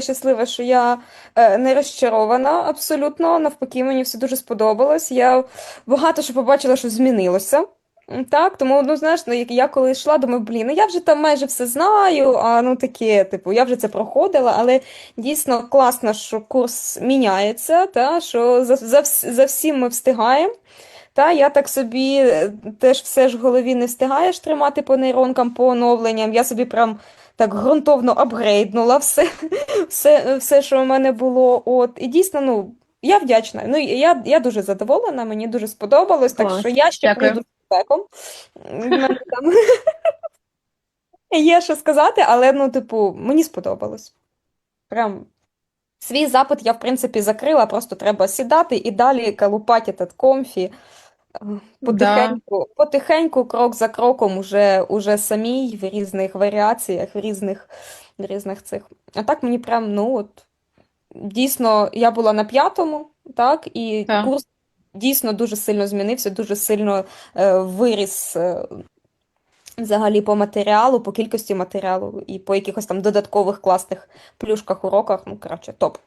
щаслива, що я е, не розчарована абсолютно. Навпаки, мені все дуже сподобалось. Я багато що побачила, що змінилося. Так, тому, ну знаєш, ну я коли йшла, думаю, блін, ну я вже там майже все знаю, а ну таке, типу, я вже це проходила, але дійсно класно, що курс міняється, та, що за, за, за всім ми встигаємо. Та, я так собі е, теж все ж в голові не встигаєш тримати по нейронкам, по оновленням. Я собі прям так ґрунтовно апгрейднула все, все, все, що в мене було. От. І дійсно, ну, я вдячна. Ну, я, я дуже задоволена, мені дуже сподобалось, так що я ще прийду з там є що сказати, але, ну, типу, мені сподобалось. Прям свій запит я, в принципі, закрила, просто треба сідати і далі калупати этот комфі. Потихеньку, потихеньку, крок за кроком, уже, уже самій в різних варіаціях, в різних, в різних цих. А так мені прям, ну от, дійсно, я була на п'ятому, так, і Так. курс дійсно дуже сильно змінився, дуже сильно е, виріс е, взагалі по матеріалу, по кількості матеріалу і по якихось там додаткових класних плюшках, уроках. Ну, коротше, топ.